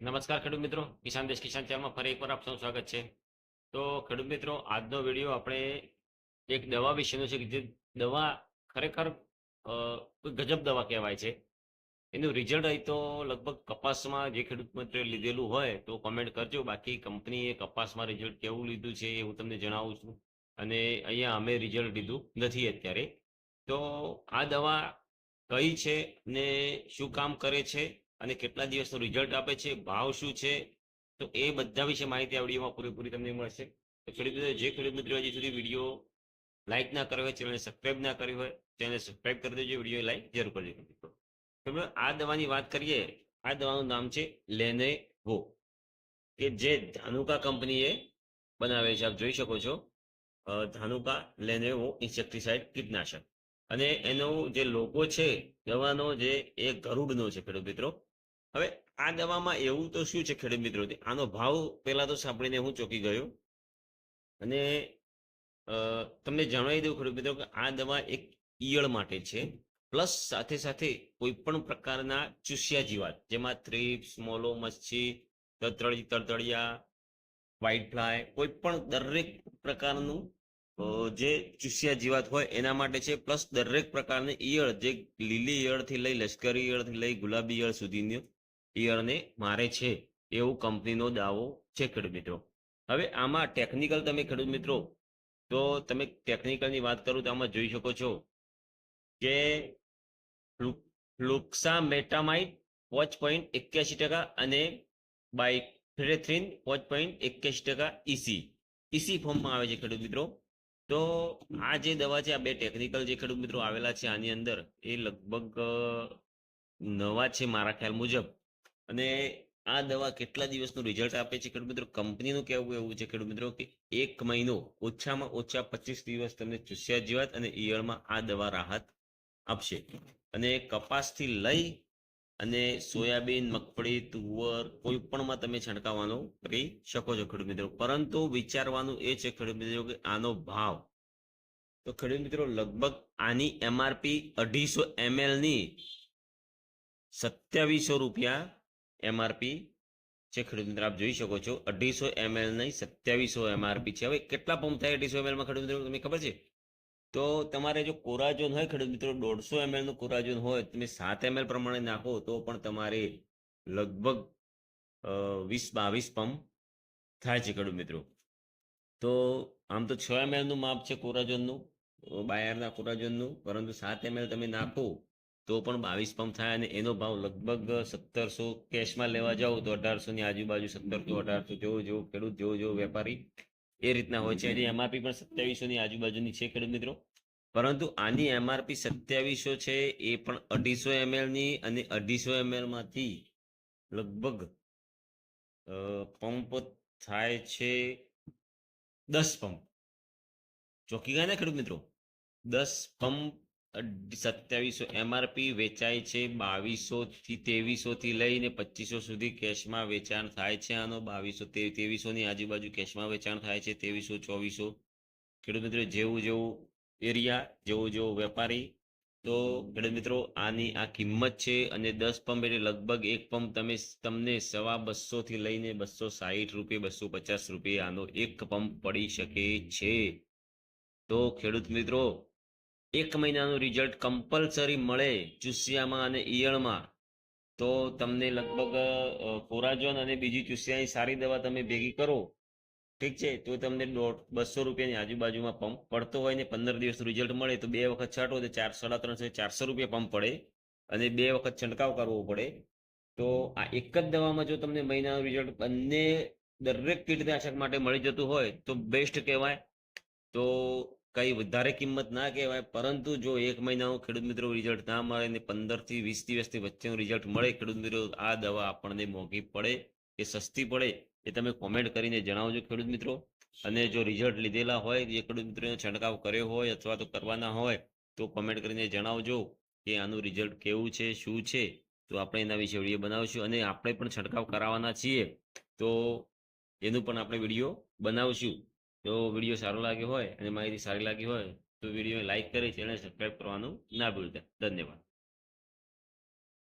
નમસ્કાર ખેડૂત મિત્રો, કિસાન દેશ કિસાન ચેનલમાં ફરી એકવાર આપ સૌનું સ્વાગત છે. તો ખેડૂત મિત્રો, આજનો વીડિયો આપણે એક દવા વિશેનો છે કે જે દવા ખરેખર ગજબ દવા કહેવાય છે. એનું રિઝલ્ટ અહીં તો લગભગ કપાસમાં જે ખેડૂત મિત્રોએ લીધેલું હોય તો કોમેન્ટ કરજો. બાકી કંપનીએ કપાસમાં રિઝલ્ટ કેવું લીધું છે એ હું તમને જણાવું છું. અને અહીંયા અમે રિઝલ્ટ લીધું નથી અત્યારે. તો આ દવા કઈ છે ને શું કામ કરે છે? અને કેટલા દિવસનું રિઝલ્ટ આપે છે, ભાવ શું છે, તો એ બધા વિશે માહિતી આ વિડીયોમાં પૂરેપૂરી તમને મળશે. તો ખેડૂત મિત્રો, જે ખેડૂત મિત્રો હજી સુધી વીડિયો લાઇક ના કર્યો હોય, ચેનલને સબસ્ક્રાઇબ ના કરી હોય, ચેનલને સબસ્ક્રાઇબ કરી દેજો, વીડિયો લાઇક જરૂર કરજો. મિત્રો મિત્રો, આ દવાની વાત કરીએ, આ દવાનું નામ છે લેનેવો કે જે ધાનુકા કંપનીએ બનાવે છે, આપ જોઈ શકો છો ધાનુકા લેનેવો ઇન્સેક્ટિસાઇડ કીટનાશક. અને એનો જે લોગો છે, દવાનો જે એ ગરુડનો છે, ખેડૂત મિત્રો હવે આ દવામાં એવું તો શું છે ખેડૂત મિત્રો આનો ભાવ પહેલા તો સાંભળીને હું ચોકી ગયો. અને તમને જણાવી દઉં ખેડૂત મિત્રો કે આ દવા એક ઈયળ માટે છે. પ્લસ સાથે સાથે કોઈ પણ પ્રકારના ચૂસ્યા જીવાત જેમાં થ્રીપ્સ, મોલો, મચ્છી તતળી તળતળિયા વ્હાઇટ ફ્લાય, કોઈ પણ દરેક પ્રકારનું જે ચૂસ્યા જીવાત હોય એના માટે છે. પ્લસ દરેક પ્રકારની ઈયળ, જે લીલી ઈયળથી લઈ લશ્કરી ઈયળથી લઈ ગુલાબી ઈયળ સુધીની ઈયળને મારે છે એવો કંપનીનો દાવો છે, ખેડૂત મિત્રો. હવે આમાં ટેકનિકલ તમે ખેડૂત મિત્રો, તો તમે ટેકનિકલની વાત કરું તો આમાં જોઈ શકો છો કે ફ્લુક્સા મેટામાઇટ પાંચ પોઈન્ટ એક્યાસી ટકા અને બાયફેરેથ્રિન પાંચ પોઈન્ટ એક્યાસી ટકા ઈસી ઈસી ફોર્મમાં આવે છે, ખેડૂત મિત્રો. તો આ જે દવા છે, આ બે ટેકનિકલ જે ખેડૂત મિત્રો આવેલા છે, આની અંદર એ લગભગ નવા છે મારા ખ્યાલ મુજબ. અને આ દવા કેટલા દિવસનું રિઝલ્ટ આપે છે? ખેડૂત મિત્રો, કંપનીનું કહેવું એવું છે, ખેડૂત મિત્રો, કે એક મહિનો ઓછામાં ઓછા પચીસ દિવસ તમને ચૂસ્યા જીવાત અને ઈયળમાં આ દવા રાહત આપશે. અને કપાસથી લઈ અને સોયાબીન, મગફળી, તુવર કોઈ પણમાં તમે છંટકાવવાનો કરી શકો છો, ખેડૂત મિત્રો. પરંતુ વિચારવાનું એ છે, ખેડૂત મિત્રો, કે આનો ભાવ. તો ખેડૂત મિત્રો, લગભગ આની એમઆરપી અઢીસો એમએલની સત્યાવીસો રૂપિયા એમઆરપી છે ખેડૂત મિત્ર આપ જોઈ શકો છો. અઢીસો એમએલ નહીં, સત્યાવીસો એમઆરપી છે. હવે કેટલા પંપ થાય અઢીસો એમએલમાં ખેડૂત મિત્રો તમને ખબર છે? તો તમારે જો કોરાજોન હોય ખેડૂત મિત્રો, દોઢસો એમએલનું કોરાજોન હોય, તમે સાત એમએલ પ્રમાણે નાખો, તો પણ તમારે લગભગ વીસ, બાવીસ પંપ થાય છે ખેડૂત મિત્રો. તો આમ તો છ એમએલનું માપ છે કોરાજોનનું, બાયરના કોરાજોનનું, પરંતુ સાત એમએલ તમે નાખો તો પણ બાવીસ પંપ થાય અને એનો ભાવ લગભગ સત્તરસો કેશમાં લેવા જાઓ તો અઢારસો ની આજુબાજુ સત્તરસો, અઢારસો જેવો જેવો ખેડૂત, જેવો જેવો વેપારી એ રીતના હોય છે. એની એમઆરપી પણ સત્યાવીસો ની આજુબાજુની છે ખેડૂત મિત્રો. પરંતુ આની એમઆરપી સત્યાવીસો છે એ પણ અઢીસો એમએલની અને અઢીસો એમએલમાંથી લગભગ પંપ થાય છે દસ પંપ. ચોકી ગયા ને ખેડૂત મિત્રો? દસ પંપ સત્યાવીસો એમઆરપી વેચાય છે બાવીસો થી ત્રેવીસો થી લઈને પચીસો સુધી કેશમાં વેચાણ થાય છે આનો, બાવીસો ત્રેવીસો ની આજુબાજુ કેશમાં વેચાણ થાય છે, ત્રેવીસો, ચોવીસો. ખેડૂત મિત્રો, જેવું જેવું એરિયા, જેવો જેવો વેપારી, તો ખેડૂત મિત્રો, આની આ કિંમત છે અને દસ પંપ એટલે લગભગ એક પંપ તમે તમને સવા બસો થી લઈને બસો સાહીઠ રૂપિયા બસો પચાસ રૂપિયા આનો એક પંપ પડી શકે છે. તો ખેડૂત મિત્રો એક મહિનાનું રિઝલ્ટ કમ્પલસરી મળે ચૂસિયામાં અને ઈયળમાં, તો તમને લગભગ ફોરાજોન અને બીજી ચૂસિયાની સારી દવા તમે ભેગી કરો. ઠીક છે? તો તમને દોઢ, બસો રૂપિયાની આજુબાજુમાં પંપ પડતો હોય ને પંદર દિવસ રિઝલ્ટ મળે, તો બે વખત છાંટો તો ચાર સાડા ત્રણસો, ચારસો રૂપિયા પંપ પડે અને બે વખત છંટકાવ કરવો પડે. તો આ એક જ દવામાં જો તમને મહિનાનું રિઝલ્ટ બંને દરેક કીટનાશક માટે મળી જતું હોય, તો બેસ્ટ કહેવાય. તો કઈ વધારે કિંમત ના કહેવાય, પરંતુ જો એક મહિનાનું ખેડૂત મિત્રો રિઝલ્ટ ના મળે ને પંદરથી વીસ દિવસની વચ્ચેનું રિઝલ્ટ મળે, ખેડૂત મિત્રો આ દવા આપણને મોંઘી પડે કે સસ્તી પડે એ તમે કોમેન્ટ કરીને જણાવજો ખેડૂત મિત્રો. અને જો રિઝલ્ટ લીધેલા હોય, જે ખેડૂત મિત્રોને છંટકાવ કર્યો હોય અથવા તો કરવાના હોય, તો કોમેન્ટ કરીને જણાવજો કે આનું રિઝલ્ટ કેવું છે, શું છે. તો આપણે એના વિશે વીડિયો બનાવશું અને આપણે પણ છંટકાવ કરાવવાના છીએ. તો એનું પણ આપણે વીડિયો બનાવશું. તો વીડિયો સારો લાગ્યો હોય અને માહિતી સારી લાગી હોય તો વીડિયો લાઈક કરી ચેનલ સબસ્ક્રાઈબ કરવાનું ના ભૂલતા. ધન્યવાદ.